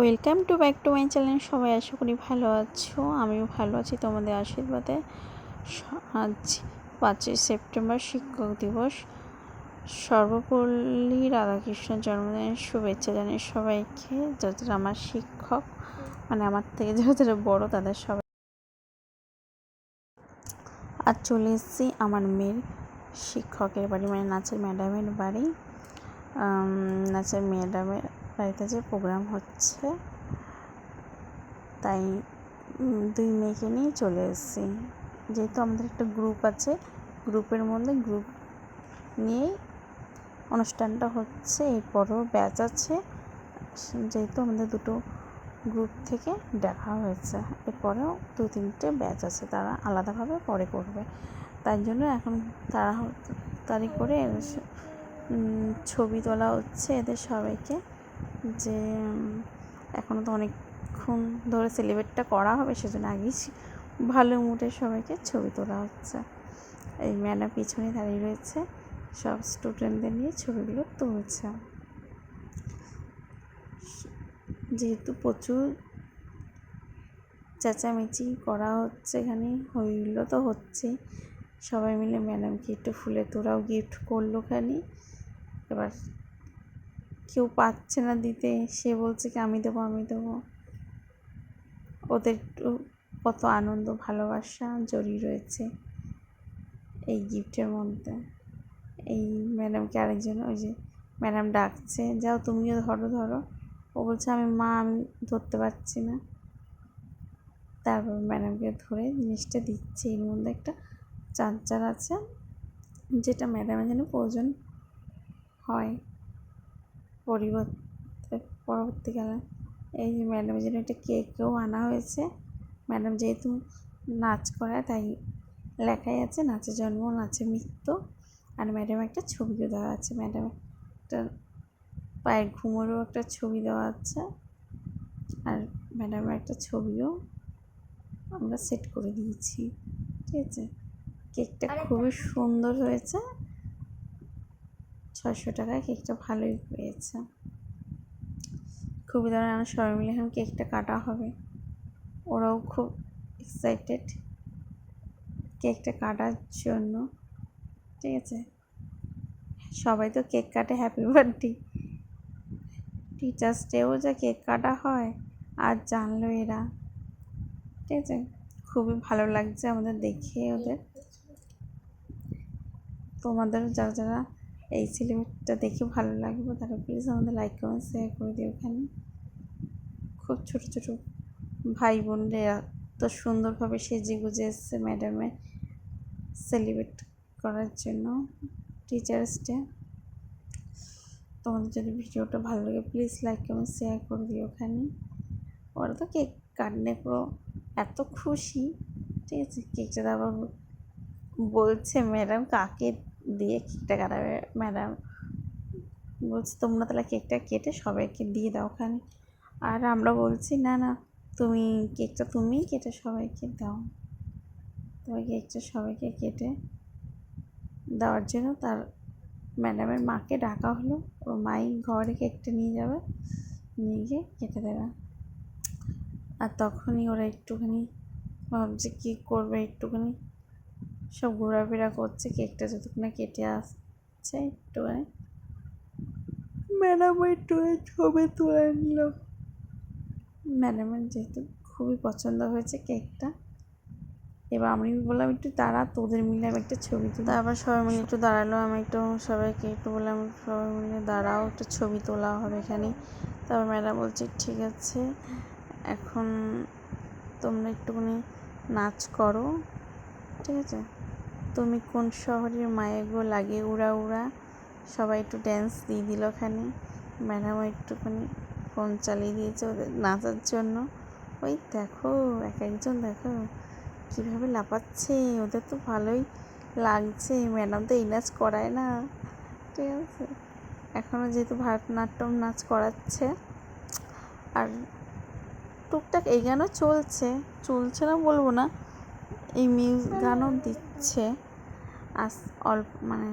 Welcome to back to my channel সবাই আশা করি ভালো আছো, আমিও ভালো আছি তোমাদের আশীর্বাদে। আজ পাঁচই সেপ্টেম্বর শিক্ষক দিবস। সর্বপল্লী রাধাকৃষ্ণের জন্মদিনের শুভেচ্ছা জানাই সবাইকে যারা আমার শিক্ষক মানে আমার থেকে যারা বড়, তাদের সবাই আর চলে এসেছি আমার মেয়ের শিক্ষকের বাড়ি মানে নাচের ম্যাডামের বাড়ি। নাচের ম্যাডামের বাড়িতে যে প্রোগ্রাম হচ্ছে, তাই দুই মেয়েকে নিয়ে চলে এসেছি। যেহেতু আমাদের একটা গ্রুপ আছে গ্রুপের মধ্যে গ্রুপ নিয়েই অনুষ্ঠানটা হচ্ছে, এরপরও ব্যাচ আছে। যেহেতু আমাদের দুটো গ্রুপ থেকে দেখা হয়েছে, এরপরেও দু তিনটে ব্যাচ আছে, তারা আলাদাভাবে পরে করবে। তাই জন্য এখন তারা তাড়াতাড়ি করে ছবি তোলা হচ্ছে এদের সবাইকে। যে এখনও তো অনেকক্ষণ ধরে সেলিব্রেটটা করা হবে, সেজন্য আগেই ভালো মুডে সবাইকে ছবি তোলা হচ্ছে। এই ম্যাডাম পিছনে দাঁড়িয়ে রয়েছে, সব স্টুডেন্টদের নিয়ে ছবিগুলো তুলছে। যেহেতু প্রচুর চেঁচামেচি করা হচ্ছে এখানে, হইল তো হচ্ছে সবাই মিলে ম্যাডামকে একটু ফুলে তোরাও গিফট করল খানি। এবার কেউ পাচ্ছে না দিতে। সে বলছে কি, আমি দেবো আমি দেবো। ওদের কত আনন্দ, ভালোবাসা জড়িয়ে রয়েছে এই গিফটের মধ্যে। এই ম্যাডামকে আরেকজন, ওই যে ম্যাডাম ডাকছে, যাও তুমিও ধরো ধরো। ও বলছে, আমি, মা, আমি ধরতে পারছি না। তারপর ম্যাডামকে ধরে জিনিসটা দিচ্ছে। এর মধ্যে একটা চার্জার আছে, যেটা ম্যাডামের যেন প্রয়োজন হয়। পরিবর্তে পরবর্তীকালে এই যে ম্যাডামের জন্য একটা কেকও আনা হয়েছে। ম্যাডাম যেহেতু নাচ করায় তাই লেখাই আছে নাচে জন্ম নাচে মৃত্যু। আর ম্যাডাম একটা ছবিও দেওয়া আছে। ম্যাডাম একটা পায়ের ঘুমোরও একটা ছবি দেওয়া আছে। আর ম্যাডামের একটা ছবিও আমরা সেট করে দিয়েছি। ঠিক আছে? কেকটা খুবই সুন্দর হয়েছে। ছশো টাকায় কেকটা ভালোই পেয়েছে খুবই দারুণ আমরা সবাই মিলে এখন কেকটা কাটা হবে। ওরাও খুব এক্সাইটেড কেকটা কাটার জন্য। ঠিক আছে? সবাই তো কেক কাটে হ্যাপি বার্থডে টিচার্স ডেও যা কেক কাটা হয়, আর জানলো এরা। ঠিক আছে? খুবই ভালো লাগছে আমাদের দেখে ওদের। তোমাদের যারা যারা এই সিলেবাসটা দেখে ভালো লাগবে তারা প্লিজ আমাদের লাইক কমেন্ট শেয়ার করে দিও ওখানে খুব ছোট ছোট ভাই বোনরা এত সুন্দরভাবে সেজে গুজে এসছে ম্যাডামের সেলিব্রেট করার জন্য টিচার্স ডে তোমাদের যদি ভিডিওটা ভালো লাগে প্লিজ লাইক কমেন্ট শেয়ার করে দিও ওখানে ওরা তো কেক কাটনে পুরো এত খুশি, ঠিক আছে? কেকটা আবার বলছে ম্যাডাম কাকে দিয়ে কেকটা কাটাবে, ম্যাডাম। বলছি, তোমরা তাহলে কেকটা কেটে সবাইকে দিয়ে দাও ওখানে। আর আমরা বলছি, না না, তুমি কেকটা তুমিই কেটে সবাইকে দাও। তবে কেকটা সবাইকে কেটে দেওয়ার জন্য তার ম্যাডামের মাকে ডাকা হলো। ওর মাই ঘরে কেকটা নিয়ে যাবে, নিয়ে গিয়ে কেটে দেবে। আর তখনই ওরা একটুখানি ভাবছে, কী করবে একটুখানি? সব ঘোরাফেরা করছে কেকটা যতক্ষণ না কেটে আসছে একটুখানি ম্যাডাম একটু ছবি তুলে নিল। ম্যাডামের যেহেতু খুবই পছন্দ হয়েছে কেকটা এবার আমি বললাম একটু দাঁড়া তোদের মিলে আমি একটা ছবি তুলি। তারপর সবাই মিলে একটু দাঁড়াল আমি একটু সবাইকে একটু বললাম সবাই মিলে দাঁড়াও একটু ছবি তোলা হবে এখানে। তারপর ম্যাডাম বলছে ঠিক আছে এখন তোমরা একটুখানি নাচ করো। ঠিক আছে? তুমি কোন শহরের মায়ের গো লাগে? উড়া উড়া। সবাই একটু ড্যান্স দিয়ে দিল ওখানে ম্যাডামও একটুখানি ফোন চালিয়ে দিয়েছে ওদের নাচার জন্য। ওই দেখো, এক একজন দেখো কীভাবে লাপাচ্ছে ওদের তো ভালোই লাগছে। ম্যাডাম তো এই নাচ করায় না। ঠিক আছে। এখনও যেহেতু ভারতনাট্যম নাচ করাচ্ছে। আর টুকটাক এই গানও চলছে। চলছে না বলব না। এই মিউজ গানও দিচ্ছে। আস অল্প মানে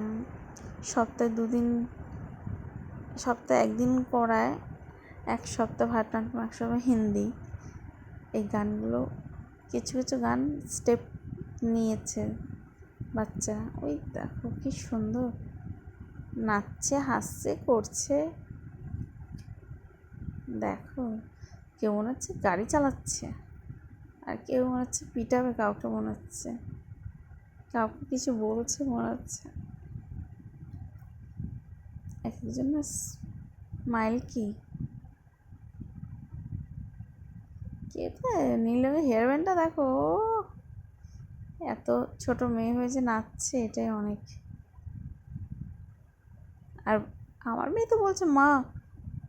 সপ্তাহে দুদিন, সপ্তাহে একদিন করায়, এক সপ্তাহ ভারতনাট্যম এক সপ্তাহ হিন্দি। এই গানগুলো, কিছু কিছু গান স্টেপ নিয়েছে বাচ্চা। ওই দেখো কি সুন্দর। নাচছে, হাসছে, করছে। দেখো কেউ মনে হচ্ছে, গাড়ি চালাচ্ছে। আর কেউ মনে হচ্ছে পিটাবে, কাউকে মনে হচ্ছে, কাউকে কিছু বলছে, মনে হচ্ছে। এক একজনের স্মাইল কি? কে তো? নীল হেয়ার ব্যান্ডটা দেখো এত ছোট মেয়ে হয়েছে নাচছে, এটাই অনেক। আর আমার মেয়ে তো বলছে, মা,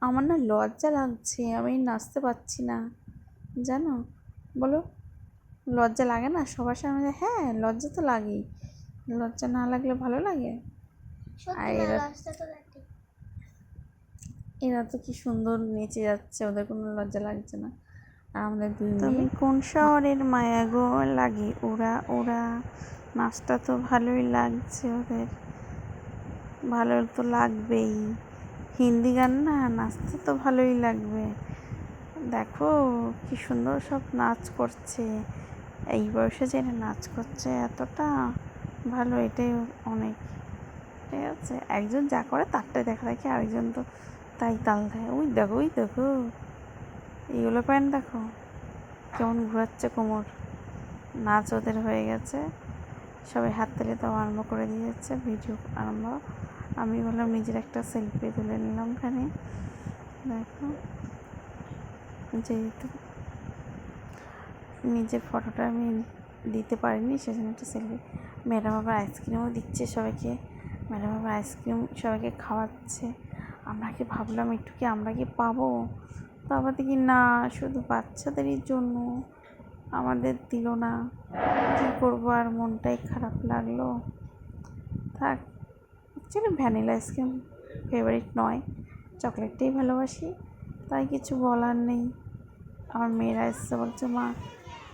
আমার না লজ্জা লাগছে, আমি নাচতে পারছি না। জানো? বলো লজ্জা লাগে না? সবার সামনে হ্যাঁ লজ্জা তো লাগেই। লজ্জা না লাগলে ভালো লাগে? আর এরা- তো এরা তো কি সুন্দর নেচে যাচ্ছে ওদের কোনো লজ্জা লাগছে না। আর আমাদের দুই তুমি কোন শহরের মায়া গো লাগে? ওরা ওরা নাচটা তো ভালোই লাগছে ওদের। ভালো তো লাগবেই। হিন্দি গান না নাচতে তো ভালোই লাগবে। দেখো কি সুন্দর সব নাচ করছে। এই বয়সে যে নাচ করছে এতটা, ভালো এটাই অনেক। ঠিক আছে? একজন যা করে তারটাই দেখা দেখে আরেকজন তো তাই তাল দেয়। ওই দেখো ওই দেখো। এইগুলো প্যান্ট দেখো, কেমন ঘোরাচ্ছে কোমর। নাচ ওদের হয়ে গেছে। সবাই হাত তালে তো আরম্ভ করে দিয়েছে, ভিডিও আরম্ভ। আমি বললাম নিজের একটা সেলফি তুলে নিলাম খানে দেখো। যেহেতু নিজের ফটোটা আমি দিতে পারিনি, সেজন্য একটা সেলফি ম্যাডাম আবার আইসক্রিমও দিচ্ছে সবাইকে, ম্যাডাম আবার আইসক্রিম সবাইকে খাওয়াচ্ছে। আমরা কি ভাবলাম, একটু কি আমরা কি পাবো? তো আবার দেখি না, শুধু বাচ্চাদেরই জন্য আমাদের দিল না। কী করব আর মনটাই খারাপ লাগল। থাক অ্যাকচুয়ালি ভ্যানিলা আইসক্রিম ফেভারিট নয়, চকলেটটাই ভালোবাসি। তাই কিছু বলার নেই। আমার মেয়েরা এসছে বলছে, মা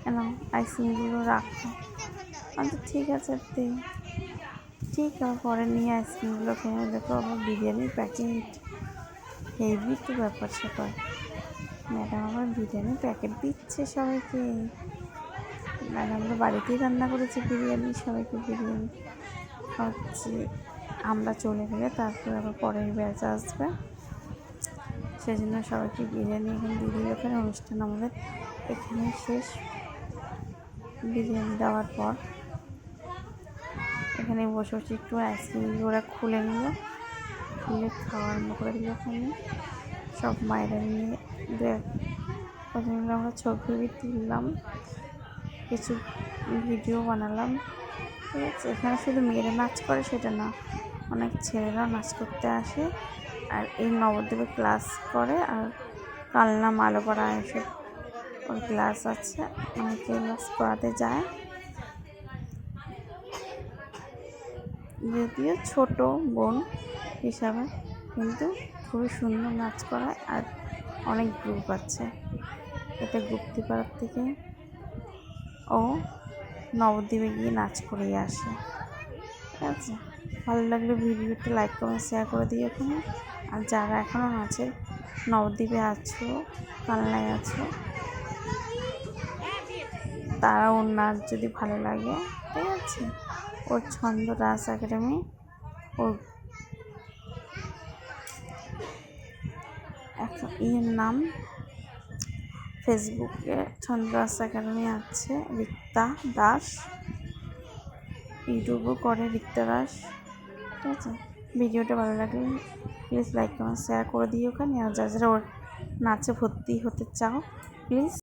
কেন আইসক্রিমগুলো রাখো। আচ্ছা ঠিক আছে, দে। ঠিক আছে পরে নিয়ে আইসক্রিমগুলো কিনে দেখো আবার বিরিয়ানির প্যাকেট। হেভি তো ব্যাপার স্যাপার। ম্যাডাম আবার বিরিয়ানির প্যাকেট দিচ্ছে সবাইকে। ম্যাডাম আমরা বাড়িতেই রান্না করেছি বিরিয়ানি, সবাইকে বিরিয়ানি হচ্ছে আমরা চলে গেলে তারপরে আবার পরের ব্যাচ আসবে। সেই জন্য সবাইকে বিরিয়ানি এখন দিয়ে ওখানে অনুষ্ঠান আমাদের এখানে শেষ। বিরিয়ানি দেওয়ার পর এখানে বসে বসে একটু আইসক্রিম ওরা খুলে নিল। খুলে খাওয়া আরম্ভ করে দিল ওখানে সব মায়েরা নিয়ে প্রথমে আমরা ছবি তুললাম, কিছু ভিডিও বানালাম। ঠিক আছে, এখানে শুধু মেয়েরা নাচ করে, সেটা না। অনেক ছেলেরাও নাচ করতে আসে। আর এই নবদ্বীপে ক্লাস করে আর কালনা মালোপাড়া এসব ওর ক্লাস আছে। অনেকে ক্লাস করাতে যায়। যদিও ছোট বোন হিসাবে কিন্তু খুবই সুন্দর নাচ করায় আর অনেক গ্রুপ আছে। এটা গুপ্তিপাড়ার থেকে ও নবদ্বীপে গিয়ে নাচ করিয়ে আসে। ঠিক আছে? ভালো লাগলে ভিডিওটা লাইক কমেন্ট শেয়ার করে দিই এখানে। আর যারা এখনও আছে, নবদ্বীপে আছো কালনায় আছো, তারা ওর নাচ যদি ভালো লাগে ঠিক আছে। ওর ছন্দ ডান্স একাডেমি ওর এখন ইয়ের নাম ফেসবুকে ছন্দ্রাস একাডেমি আছে, রিক্তা দাস। ইউটিউবও করে রিক্তা দাস। ঠিক আছে? ভিডিওটা ভালো লাগলে প্লিজ লাইক কমেন্ট শেয়ার করে দিও ওখানে, আর যারা যারা ওর নাচে ভর্তি হতে চাও, প্লিজ।